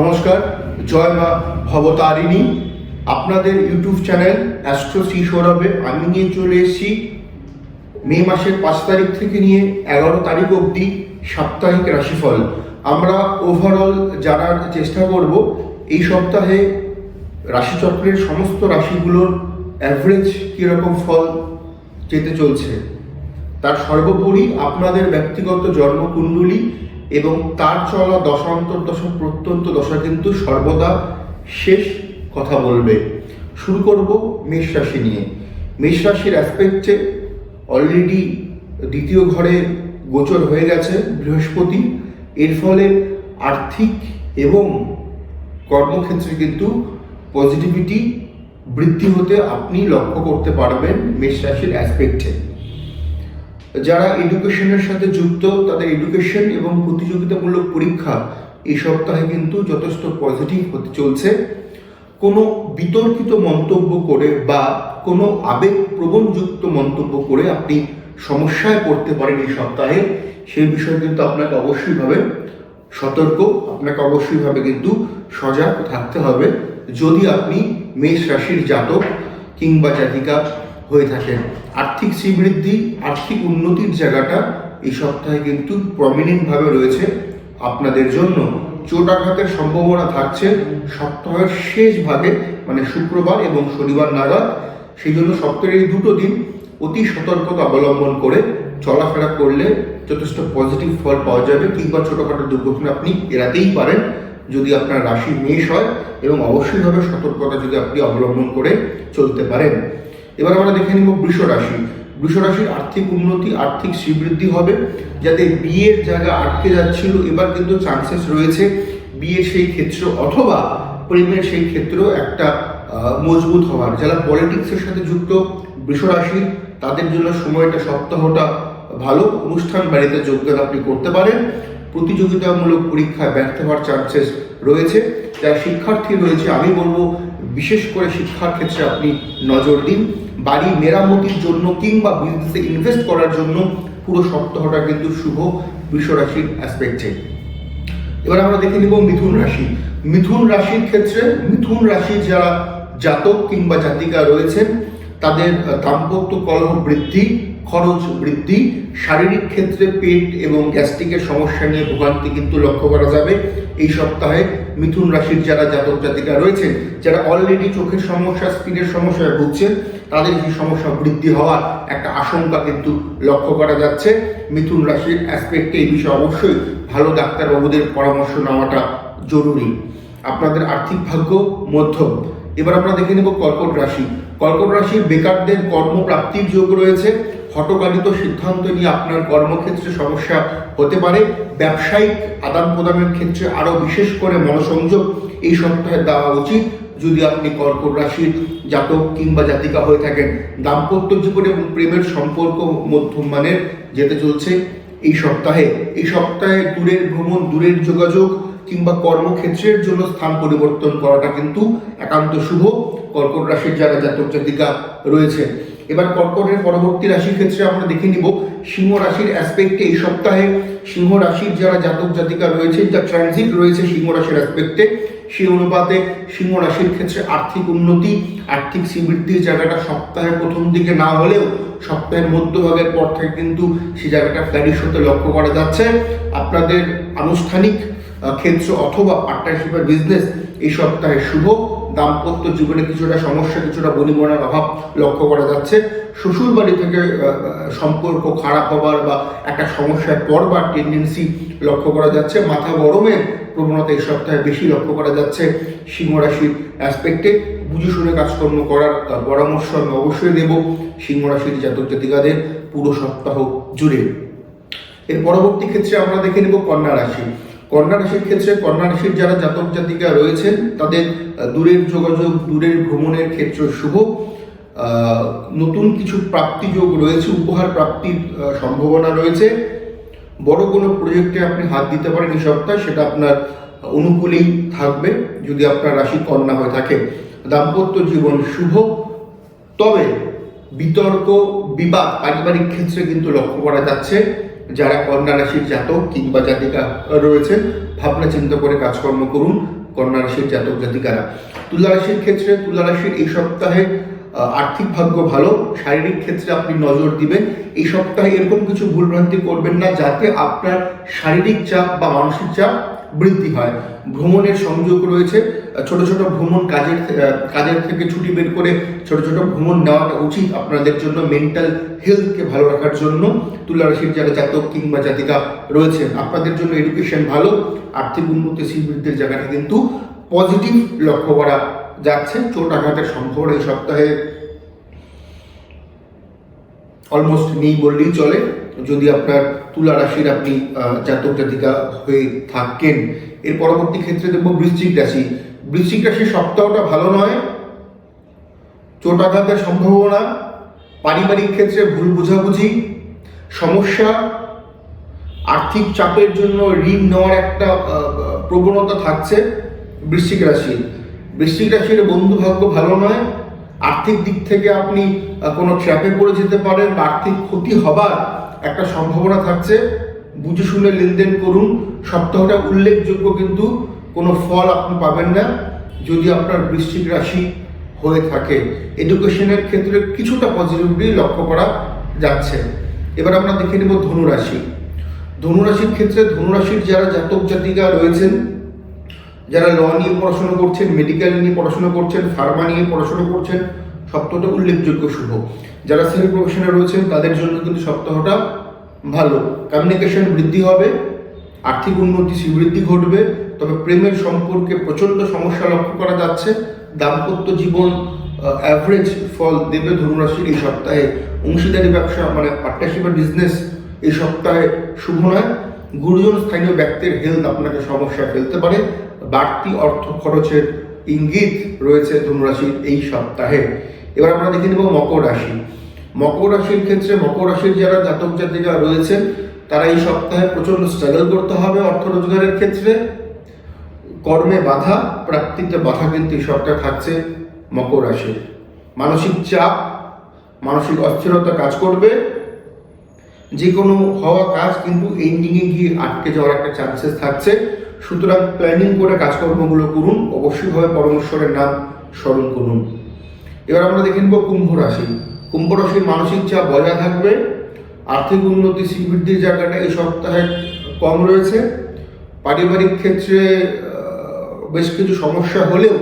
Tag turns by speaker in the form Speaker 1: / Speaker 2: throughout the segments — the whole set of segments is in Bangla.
Speaker 1: নমস্কার জয় মা ভবতারিণী। আপনাদের ইউটিউব চ্যানেল অ্যাস্ট্রো সি সৌরভে আমি নিয়ে চলে এসেছি। মে মাসের পাঁচ তারিখ থেকে নিয়ে এগারো তারিখ অবধি সাপ্তাহিক রাশিফল। আমরা ওভারঅল জানার চেষ্টা করব, এই সপ্তাহে রাশিচক্রের সমস্ত রাশিগুলোর অ্যাভারেজ কীরকম ফল যেতে চলছে। তার সর্বোপরি আপনাদের ব্যক্তিগত জন্মকুণ্ডলী এবং তার চলা দশান্তর দশা প্রত্যন্ত দশা কিন্তু সর্বদা শেষ কথা বলবে। শুরু করব মেষ রাশি নিয়ে। মেষ রাশির অ্যাসপেক্টে অলরেডি দ্বিতীয় ঘরে গোচর হয়ে গেছে বৃহস্পতি। এর ফলে আর্থিক এবং কর্মক্ষেত্রে কিন্তু পজিটিভিটি বৃদ্ধি হতে আপনি লক্ষ্য করতে পারবেন মেষ রাশির অ্যাসপেক্টে যারা এডুকেশনের সাথে যুক্ত, তাদের এডুকেশন এবং প্রতিযোগিতামূলক পরীক্ষা এই সপ্তাহে কিন্তু যথেষ্ট পজিটিভ হতে চলছে। কোনো বিতর্কিত মন্তব্য করে বা কোনো আবেগপ্রবণযুক্ত মন্তব্য করে আপনি সমস্যায় পড়তে পারেন এই সপ্তাহে সেই বিষয়ে কিন্তু আপনাকে অবশ্যইভাবে সতর্ক, আপনাকে অবশ্যইভাবে কিন্তু সজাগ থাকতে হবে। যদি আপনি মেষ রাশির জাতক কিংবা জাতিকা হয়ে থাকেন আর্থিক শ্রীবৃদ্ধি, আর্থিক উন্নতির জায়গাটা এই সপ্তাহে কিন্তু প্রমিনেন্টভাবে রয়েছে। আপনাদের জন্য চোটাঘাতের সম্ভাবনা থাকছে সপ্তাহের শেষ ভাগে মানে শুক্রবার এবং শনিবার নাগাদ। সেই জন্য সপ্তাহের এই দুটো দিন অতি সতর্কতা অবলম্বন করে চলাফেরা করলে যথেষ্ট পজিটিভ ফল পাওয়া যাবে কিংবা ছোটোখাটো দুর্ঘটনা আপনি এড়াতেই পারেন যদি আপনার রাশি মেষ হয় এবং অবশ্যইভাবে সতর্কতা যদি আপনি অবলম্বন করে চলতে পারেন। এবার আমরা দেখে নিব বৃষ রাশি। বৃষ রাশির আর্থিক উন্নতি, আর্থিক শ্রীবৃদ্ধি হবে, যাতে বিয়ের জায়গা আটকে যাচ্ছিল, এবার কিন্তু চান্সেস রয়েছে বিয়ের সেই ক্ষেত্র অথবা প্রেমের সেই ক্ষেত্র একটা মজবুত হওয়ার। যারা পলিটিক্সের সাথে যুক্ত, বৃষ রাশি, তাদের জন্য সময়টা সপ্তাহটা ভালো। অনুষ্ঠান বাড়িতে যোগদান আপনি করতে পারেন। প্রতিযোগিতামূলক পরীক্ষায় ব্যর্থ হওয়ার চান্সেস রয়েছে। যারা শিক্ষার্থী রয়েছে, আমি বলব বিশেষ করে শিক্ষার ক্ষেত্রে আপনি নজর দিন। বাড়ি মেরামতির জন্য কিংবা বিজনেসে ইনভেস্ট করার জন্য পুরো সপ্তাহটা কিন্তু শুভ বৃষ রাশির অ্যাসপেক্টে এবার আমরা দেখে নিব মিথুন রাশি। মিথুন রাশির ক্ষেত্রে মিথুন রাশির যারা জাতক কিংবা জাতিকা রয়েছেন, তাদের দাম্পত্য কলহ বৃদ্ধি খরচ বৃদ্ধি, শারীরিক ক্ষেত্রে পেট এবং গ্যাস্ট্রিকের সমস্যা নিয়ে ভোগান্তি কিন্তু লক্ষ্য করা যাবে। এই সপ্তাহে মিথুন রাশির যারা জাতক জাতিকা রয়েছেন, যারা অলরেডি চোখের সমস্যা, স্কিনের সমস্যায় ভুগছেন, তাদের সেই সমস্যা বৃদ্ধি হওয়ার একটা আশঙ্কা কিন্তু লক্ষ্য করা যাচ্ছে। মিথুন রাশির অ্যাসপেক্টে এই বিষয়ে অবশ্যই ভালো ডাক্তারবাবুদের পরামর্শ নেওয়াটা জরুরি। আপনাদের আর্থিক ভাগ্য মধ্যম। এবার আমরা দেখে নেব কর্কট রাশি। কর্কট রাশির বেকারদের কর্মপ্রাপ্তির যোগ রয়েছে। হটকারিত সিদ্ধান্ত নিয়ে আপনার কর্মক্ষেত্রে সমস্যা হতে পারে। ব্যবসায়িক আদান প্রদানের ক্ষেত্রে আরও বিশেষ করে মনোসংযোগ এই সপ্তাহে দেওয়া উচিত। যদি আপনি কর্কট রাশির জাতক কিংবা জাতিকা হয়ে থাকেন, দাম্পত্য জীবন এবং প্রেমের সম্পর্ক মধ্যম মানের যেতে চলছে এই সপ্তাহে। এই সপ্তাহে দূরের ভ্রমণ, দূরের যোগাযোগ কিংবা কর্মক্ষেত্রের জন্য স্থান পরিবর্তন করাটা কিন্তু একান্ত শুভ। কর্কট রাশির যারা জাতক জাতিকা রয়েছে এবার কর্কটের পরবর্তী রাশির ক্ষেত্রে আমরা দেখে নিব সিংহ রাশির অ্যাসপেক্টে এই সপ্তাহে। সিংহ রাশির যারা জাতক, জাতিকা রয়েছে যা ট্রানজিট রয়েছে সিংহ রাশির অ্যাসপেক্টে সেই অনুপাতে সিংহ রাশির ক্ষেত্রে আর্থিক উন্নতি, আর্থিক শ্রীবৃদ্ধির জায়গাটা সপ্তাহের প্রথম দিকে না হলেও সপ্তাহের মধ্যভাগের পর থেকে কিন্তু সেই জায়গাটা ফ্ল্যারিশ হতে লক্ষ্য করা যাচ্ছে। আপনাদের আনুষ্ঠানিক ক্ষেত্র অথবা পার্টনারশিপের বিজনেস এই সপ্তাহে শুভ। দাম্পত্য জীবনে কিছুটা সমস্যা কিছুটা বনিবনার অভাব লক্ষ্য করা যাচ্ছে। শ্বশুর বাড়ি থেকে সম্পর্ক খারাপ হবার বা একটা সমস্যায় পড়বার টেন্ডেন্সি লক্ষ্য করা যাচ্ছে। মাথা গরমের প্রবণতা এই সপ্তাহে বেশি লক্ষ্য করা যাচ্ছে সিংহ রাশির অ্যাসপেক্টে বুঝে শুনে কাজকর্ম করার আহ, পরামর্শ আমি অবশ্যই দেব সিংহ রাশির জাতক জাতিকাদের পুরো সপ্তাহ জুড়ে। এর পরবর্তী ক্ষেত্রে আমরা দেখে নেব কন্যা রাশি। কন্যা রাশির ক্ষেত্রে কন্যা রাশির যারা জাতক জাতিকা রয়েছেন, তাদের দূরের যোগাযোগ, দূরের ভ্রমণের ক্ষেত্র শুভ। নতুন কিছু প্রাপ্তি যোগ রয়েছে, উপহার প্রাপ্তির সম্ভাবনা রয়েছে। বড় কোনো প্রজেক্টে আপনি হাত দিতে পারেন এই সপ্তাহে, সেটা আপনার অনুকূলেই থাকবে, যদি আপনার রাশি কন্যা হয়ে থাকে। দাম্পত্য জীবন শুভ। তবে বিতর্ক, বিবাদ পারিবারিক ক্ষেত্রে কিন্তু লক্ষ্য করা যাচ্ছে। যারা কন্যা রাশির জাতক কিংবা জাতিকা রয়েছেন, ভাবনা চিন্তা করে কাজকর্ম করুন কন্যা রাশির জাতক জাতিকারা। তুলা রাশির ক্ষেত্রে তুলা রাশির এই সপ্তাহে আর্থিক ভাগ্য ভালো, শারীরিক ক্ষেত্রে আপনি নজর দিবেন। এই সপ্তাহে এরকম কিছু ভুলভ্রান্তি করবেন না, যাতে আপনার শারীরিক চাপ বা মানসিক চাপ বৃদ্ধি হয়। ভ্রমণের সংযোগ রয়েছে ছোট ছোট ভ্রমণ কাজের কাজের থেকে ছুটি বের করে ছোট ছোট ভ্রমণ নেওয়াটা উচিত আপনাদের জন্য মেন্টাল হেলথকে ভালো রাখার জন্য। তুলা রাশির যারা জাতক কিংবা জাতিকা রয়েছেন, আপনাদের জন্য এডুকেশন ভালো, আর্থিক উন্নতি শ্রীবৃদ্ধির জায়গাটা কিন্তু পজিটিভ লক্ষ্য করা যাচ্ছে। চোট আঘাতের সম্ভাবনা এই সপ্তাহে অলমোস্ট নেই বললেই চলে। যদি আপনার তুলা রাশির আপনি জাতক জাতিকা হয়ে থাকেন, এর পরবর্তী ক্ষেত্রে দেখব বৃশ্চিক রাশি। বৃশ্চিক রাশির সপ্তাহটা ভালো নয়। চোট আঘাতের সম্ভাবনা। পারিবারিক ক্ষেত্রে ভুল বোঝাবুঝি। সমস্যা। আর্থিক চাপের জন্য ঋণ নেওয়ার একটা প্রবণতা থাকছে বৃশ্চিক রাশির বৃশ্চিক রাশির বন্ধু ভাগ্য ভালো নয়। আর্থিক দিক থেকে আপনি কোনো ট্র্যাপে পড়ে যেতে পারেন বা আর্থিক ক্ষতি হবার একটা সম্ভাবনা থাকছে। বুঝে শুনে লেনদেন করুন। সপ্তাহটা উল্লেখযোগ্য কিন্তু। কোনো ফল আপনি পাবেন না যদি আপনার বৃশ্চিক রাশি হয়ে থাকে। এডুকেশনের ক্ষেত্রে কিছুটা পজিটিভলি লক্ষ্য করা যাচ্ছে। এবার আমরা দেখে নেব ধনুরাশি। ধনুরাশির ক্ষেত্রে ধনুরাশির যারা জাতক জাতিকা রয়েছেন, যারা ল নিয়ে পড়াশোনা করছেন মেডিকেল নিয়ে পড়াশোনা করছেন ফার্মা নিয়ে পড়াশোনা করছেন, সপ্তাহটা উল্লেখযোগ্য শুভ। যারা সেমি প্রফেশনে রয়েছেন, তাদের জন্য কিন্তু সপ্তাহটা ভালো। কমিউনিকেশন বৃদ্ধি হবে, আর্থিক উন্নতি, শ্রীবৃদ্ধি ঘটবে তবে প্রেমের সম্পর্কে প্রচণ্ড সমস্যা লক্ষ্য করা যাচ্ছে। দাম্পত্য জীবন অ্যাভারেজ ফল দেবে ধনুরাশির এই সপ্তাহে। অংশীদারি ব্যবসা মানে পার্টনারশিপের বিজনেস এই সপ্তাহে শুভ নয়। গুরুজন স্থানীয় ব্যক্তির হেলথ আপনাকে সমস্যায় ফেলতে পারে। বাড়তি অর্থ খরচের ইঙ্গিত রয়েছে ধনুরাশির এই সপ্তাহে। এবার আমরা দেখে নেব মকর রাশি। মকর রাশির ক্ষেত্রে মকর রাশির যারা জাতক জাতিকা রয়েছেন, তারা এই সপ্তাহে প্রচণ্ড স্ট্রাগল করতে হবে অর্থ রোজগারের ক্ষেত্রে। কর্মে বাধা, প্রাপ্তিতে বাধা কিন্তু সপ্তাহে থাকছে মকর রাশির। মানসিক চাপ, মানসিক অস্থিরতা কাজ করবে। যে কোনো হওয়া কাজ কিন্তু এন্ডিংয়ে গিয়ে আটকে যাওয়ার একটা চান্সেস থাকছে। সুতরাং প্ল্যানিং করে কাজকর্মগুলো করুন, অবশ্যইভাবে পরমেশ্বরের নাম স্মরণ করুন। এবার আমরা দেখে নেব কুম্ভ রাশি। কুম্ভ রাশির মানসিক চাপ বজায় থাকবে, আর্থিক উন্নতি, শ্রীবৃদ্ধির জায়গাটা এই সপ্তাহে কম রয়েছে। পারিবারিক ক্ষেত্রে বেশ কিছু সমস্যা হলেও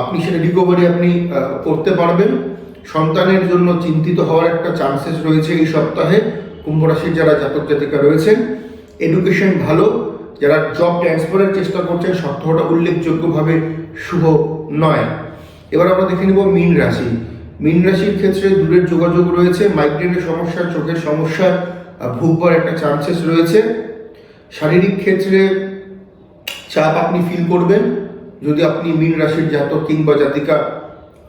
Speaker 1: আপনি সেটা রিকভারি আপনি করতে পারবেন। সন্তানের জন্য চিন্তিত হওয়ার একটা চান্সেস রয়েছে এই সপ্তাহে। কুম্ভ রাশির যারা জাতক জাতিকা রয়েছেন এডুকেশন ভালো। যারা জব ট্রান্সফারের চেষ্টা করছেন, সপ্তাহটা উল্লেখযোগ্যভাবে শুভ নয়। এবার আমরা দেখে নেব মীন রাশি। মীন রাশির ক্ষেত্রে দূরের যোগাযোগ রয়েছে মাইগ্রেনের সমস্যা, চোখের সমস্যা ভুগবার একটা চান্সেস রয়েছে। শারীরিক ক্ষেত্রে চাপ আপনি ফিল করবেন। যদি আপনি মীন রাশির জাতক কিংবা জাতিকা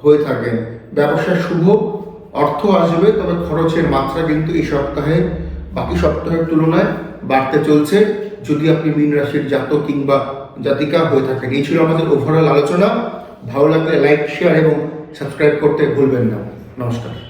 Speaker 1: হয়ে থাকেন, ব্যবসা শুভ, অর্থ আসবে, তবে খরচের মাত্রা কিন্তু এই সপ্তাহে, বাকি সপ্তাহের তুলনায় বাড়তে চলছে। যদি আপনি মীন রাশির জাতক কিংবা জাতিকা হয়ে থাকেন, এই ছিল আমাদের ওভারঅল আলোচনা। ভালো লাগলে লাইক শেয়ার এবং সাবস্ক্রাইব করতে ভুলবেন না। নমস্কার।